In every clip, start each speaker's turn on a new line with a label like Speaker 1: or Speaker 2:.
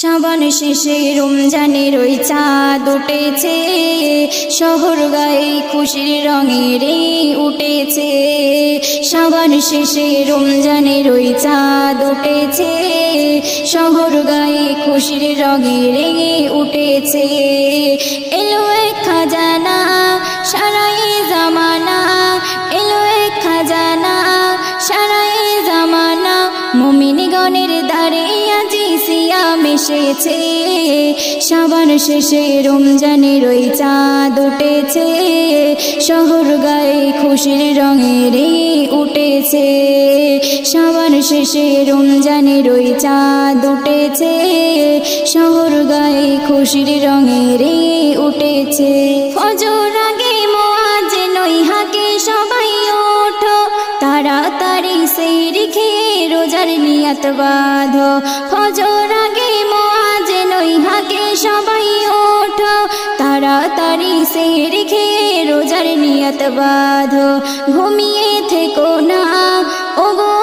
Speaker 1: সাবান শেষে রমজানের ওই চাঁদ উঠেছে। শহর গায়ে খুশির রঙের উঠেছে। সাবান শেষে রমজানের ওই চাঁদ উঠেছে। শহর গায়ে খুশির রঙের উঠেছে। এলো এক জামানা মুমিনগণের দ্বারে আজি সাবান শেষে রমজানের ওই চাঁদ উঠেছে। শহর গায়ে খুশির রঙের উঠেছে। সাবান শেষে রমজানের ওই চাঁদ উঠেছে। শহর গায়ে খুশির রঙের উঠেছে। ফজর রোজার নিয়ত বাধো। ফজর আগে নই, হাকে সবাই ওঠো। তাড়াতাড়ি সে রেখে রোজার নিয়ত বাধো। ঘুমিয়ে থেকো না, ওগো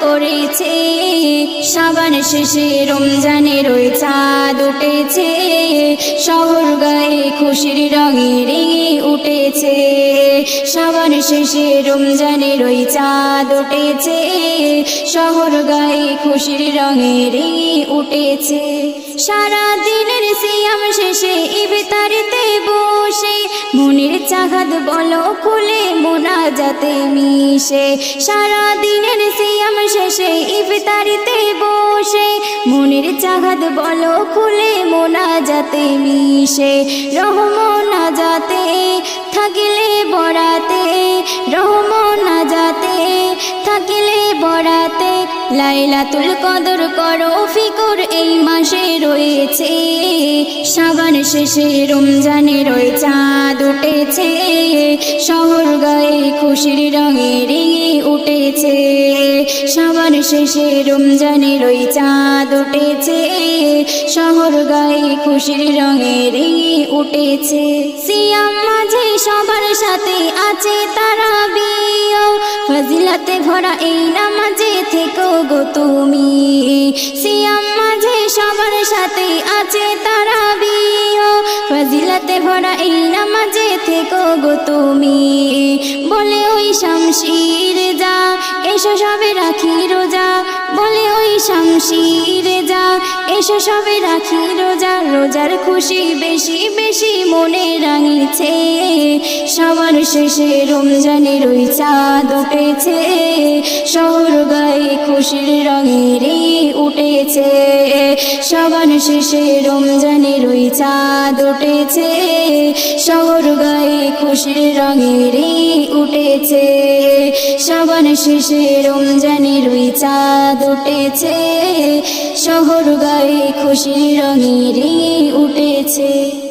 Speaker 1: করেছে। সাবান শেষে রমজানের ওই চাঁদ উঠেছে। শহর গায়ে খুশির রঙে রেঙে উঠেছে। সাবান শেষে রমজানে চাঁদ উঠেছে। শহর গায়ে খুশির রঙে রেঙে উঠেছে। সারা দিনের সিয়াম শেষে ইফতারিতে বসে চাহাদ বলো খুলে মোনা যাতে মিশে। সারা দিনের সিয়াম শেষে ইফতারিতে বসে। মনের চাহাদ বলো খুলে মোনা যাতে মিশে। রহমনা যাতে থাকিলে বড়াতে রহমনা যাতে থাকিলে বড়াতে লাইলাতুল কদর করো, ফিকর এই মাসে রয়েছে। সাবান শেষে রমজানের ওই চাঁদ উঠেছে। শহর গায়ে খুশির রঙে রেঙে উঠেছে। সাবান শেষে রমজানের ওই চাঁদ উঠেছে। শহর গায়ে খুশির রঙে রেঙে উঠেছে। সিয়াম মাঝে সবার সাথে আছে তারা বিয়। ফজিলাতে ভরা এই নামাজে থেকো গো তুমি। সিয়াম ফজিলাতে ভরা এই নামাজে থেকো গো তুমি। বলে ওই শামশির যা এসো সবে রাখি রোজা, বলে ওই শামশির যা। এসো সবে রাখি রোজা, রোজার খুশি বেশি বেশি মনে রাঙিছে। সবার শেষে রমজানের ওই চাঁদ উঠেছে। শহর গায়ে খুশির রঙের উঠেছে। সবার শেষে রমজানের ওই চাঁদ উঠেছে। শহর গায়ে খুশির রঙের উঠেছে। সবার শেষে রমজানের ওই চাঁদ উঠেছে। শহর গায়ে খুশির রঙের উঠেছে।